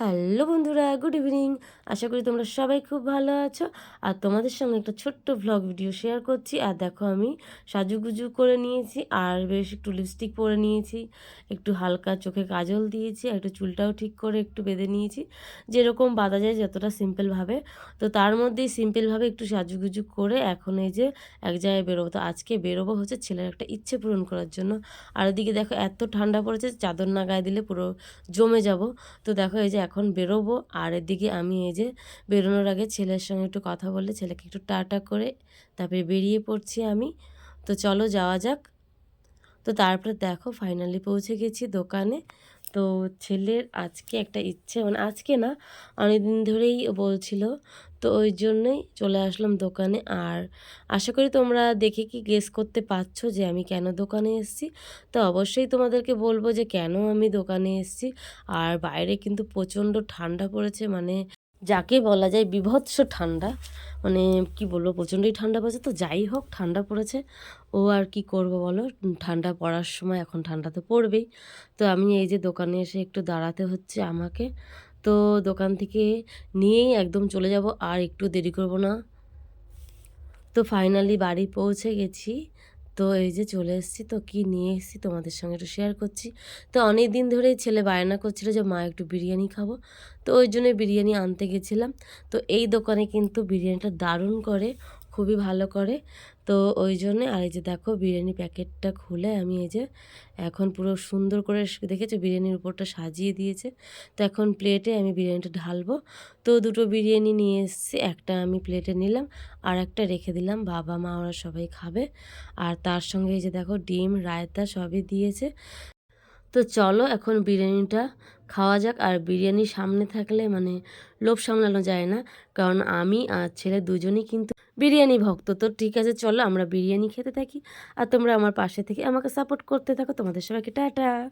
Hello বন্ধুরা, good evening. আশা করি তোমরা সবাই খুব ভালো আছো। আর তোমাদের সঙ্গে একটা ছোট্ট ভ্লগ ভিডিও শেয়ার করছি। আর দেখো আমি সাজুগুজু করে নিয়েছি আর বেশ একটু লিপস্টিক পরে নিয়েছি, একটু হালকা চোখে কাজল দিয়েছি আর একটু চুলটাও ঠিক করে একটু বেঁধে নিয়েছি। যেরকম বাঁধা যায় যতটা সিম্পলভাবে তো তার মধ্যেই সিম্পলভাবে একটু সাজুগুজু করে এখন এই যে এক জায়গায় বেরোবো। তো আজকে বেরোবো হচ্ছে ছেলের একটা ইচ্ছে পূরণ করার জন্য। আর এদিকে দেখো এত ঠান্ডা পড়েছে, চাদর না গায়ে দিলে পুরো জমে যাব। তো দেখো এই যে এখন বেরোবো। আর এদিকে আমি এই যে বেরোনোর আগে ছেলের সঙ্গে একটু কথা বলে ছেলেকে একটু টাটা করে তারপরে বেরিয়ে পড়ছি আমি। তো চলো যাওয়া যাক। তো তারপরে দেখো ফাইনালি পৌঁছে গেছি দোকানে। তো ছেলের আজকে একটা ইচ্ছে মানে আজকে না, অনেকদিন ধরেই বলছিল। তো ওই জন্যই চলে আসলাম দোকানে। আর আশা করি তোমরা দেখে কি গেস করতে পারছ যে আমি কেন দোকানে এসেছি? তো অবশ্যই তোমাদেরকে বলব যে কেন আমি দোকানে এসেছি। আর বাইরে কিন্তু প্রচণ্ড ঠান্ডা পড়েছে মানে যাকে বলা যায় বিভৎস ঠান্ডা মানে কি বলব, প্রচণ্ডই ঠান্ডা পড়েছে তো যাই হোক, ঠান্ডা পড়েছে। ও আর কি করব বলো? ঠান্ডা পড়ার সময় এখন ঠান্ডা তো পড়বেই। তো আমি এই যে দোকানে এসে একটু দাঁড়াতে হচ্ছে আমাকে, তো দোকান থেকে নিয়েই একদম চলে যাব, আর একটু দেরি করব না। তো ফাইনালি বাড়ি পৌঁছে গেছি। তো এই যে চলে এসেছি তো কি নিয়ে এসেছি তোমাদের সঙ্গে একটু শেয়ার করছি। তো অনেক দিন ধরেই ছেলে বায়না করছিল যে, মা, একটু বিরিয়ানি খাব। তো ওই জন্য বিরিয়ানি আনতে গেছিলাম। তো এই দোকানে কিন্তু বিরিয়ানিটা দারুণ করে। খুবই ভালো করে। তো ওই জন্যে আর এই যে দেখো বিরিয়ানি প্যাকেটটা খুলে আমি এই যে এখন পুরো সুন্দর করে দেখেছ? বিরিয়ানির উপরটা সাজিয়ে দিয়েছে। তো এখন প্লেটে আমি বিরিয়ানিটা ঢালবো। তো দুটো বিরিয়ানি নিয়ে এসেছি, একটা আমি প্লেটে নিলাম আর একটা রেখে দিলাম। বাবা, মা ওরা সবাই খাবে। আর তার সঙ্গে এই যে দেখো ডিম, রায়তা সবই দিয়েছে। তো চলো এখন বিরিয়ানিটা খাওয়া যাক। আর বিরিয়ানি সামনে থাকলে মানে লোভ সামলানো যায় না। কারণ আমি আর ছেলে দুজনেই কিন্তু বিরিয়ানি ভক্ত। তো ঠিক আছে, চলো আমরা বিরিয়ানি খেতে থাকি। আর তোমরা আমার পাশে থেকে আমাকে সাপোর্ট করতে থাকো। তোমাদের সবাইকে টাটা।